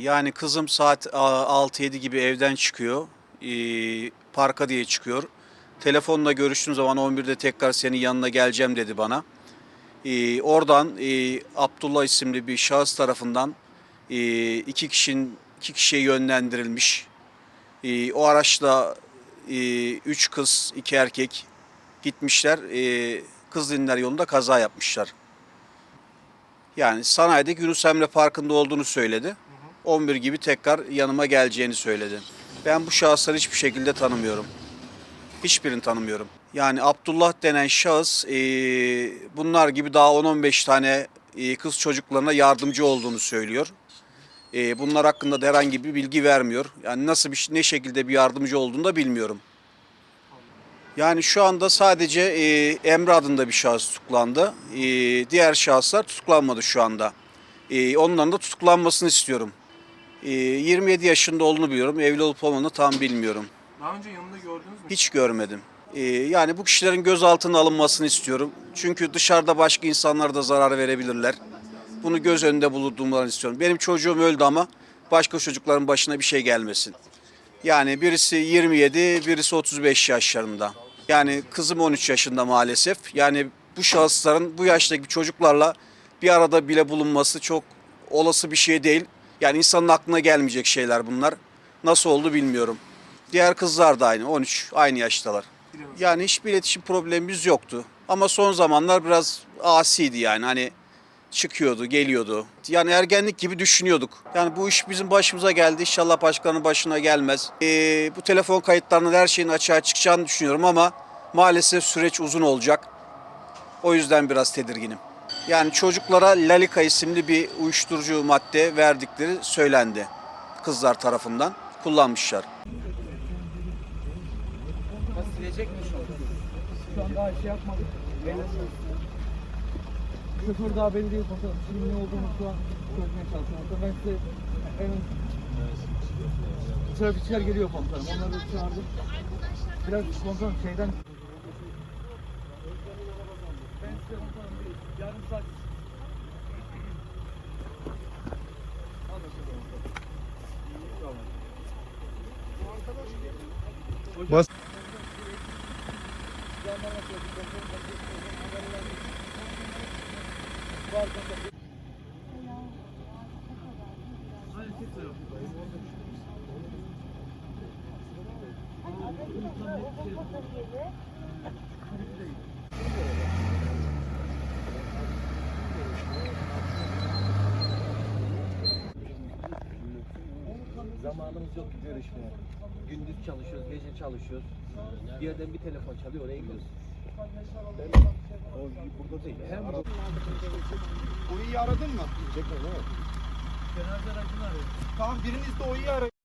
yani kızım saat a, 6-7 gibi evden çıkıyor. Parka diye çıkıyor. Telefonla görüştüğüm zaman 11'de tekrar senin yanına geleceğim dedi bana. Oradan Abdullah isimli bir şahıs tarafından iki kişinin iki kişiye yönlendirilmiş. O araçla üç kız, iki erkek gitmişler. E, Kızılinler yolunda kaza yapmışlar. Yani sanayideki Yunus Emre Parkı'nda olduğunu söyledi. 11 gibi tekrar yanıma geleceğini söyledi. Ben bu şahısları hiçbir şekilde tanımıyorum. Hiçbirini tanımıyorum. Yani Abdullah denen şahıs e, bunlar gibi daha 10-15 tane e, kız çocuklarına yardımcı olduğunu söylüyor. E, bunlar hakkında da herhangi bir bilgi vermiyor. Yani nasıl bir ne şekilde bir yardımcı olduğunu da bilmiyorum. Yani şu anda sadece e, Emre adında bir şahıs tutuklandı. E, diğer şahıslar tutuklanmadı şu anda. E, onların da tutuklanmasını istiyorum. E, 27 yaşında olduğunu biliyorum. Evli olup olmadığını tam bilmiyorum. Daha önce yanında gördünüz mü? Hiç görmedim. E, yani bu kişilerin gözaltına alınmasını istiyorum. Çünkü dışarıda başka insanlara da zarar verebilirler. Bunu göz önünde bulundurmalarını istiyorum. Benim çocuğum öldü ama başka çocukların başına bir şey gelmesin. Yani birisi 27, birisi 35 yaşlarında. Yani kızım 13 yaşında maalesef. Yani bu şahısların bu yaştaki çocuklarla bir arada bile bulunması çok olası bir şey değil. Yani insanın aklına gelmeyecek şeyler bunlar. Nasıl oldu bilmiyorum. Diğer kızlar da aynı, 13, aynı yaştalar. Yani hiçbir iletişim problemimiz yoktu. Ama son zamanlar biraz asiydi yani hani çıkıyordu, geliyordu. Yani ergenlik gibi düşünüyorduk. Yani bu iş bizim başımıza geldi. İnşallah başkanın başına gelmez. Ee, bu telefon kayıtlarının her şeyin açığa çıkacağını düşünüyorum ama maalesef süreç uzun olacak. O yüzden biraz tedirginim. Yani çocuklara Lalika isimli bir uyuşturucu madde verdikleri söylendi. Kızlar tarafından kullanmışlar. Şu an daha şey yapmadık. Şoför daha belli değil komutanım. Şimdi ne olduğunu şu an çözmeye çalışıyorum. Ben size hemen trafikçiler geliyor komutanım. Onları çağırdım. Biraz komutanım şeyden ben size komutanım yarım saat. Bas. Zamanımız yok görüşmeye. Gündüz çalışıyoruz, gece çalışıyoruz. Bir yerden bir telefon çalıyor, oraya gidiyoruz. O burada değil. Hem Oyu aradın mı? Tamam biriniz de Oyu arayın.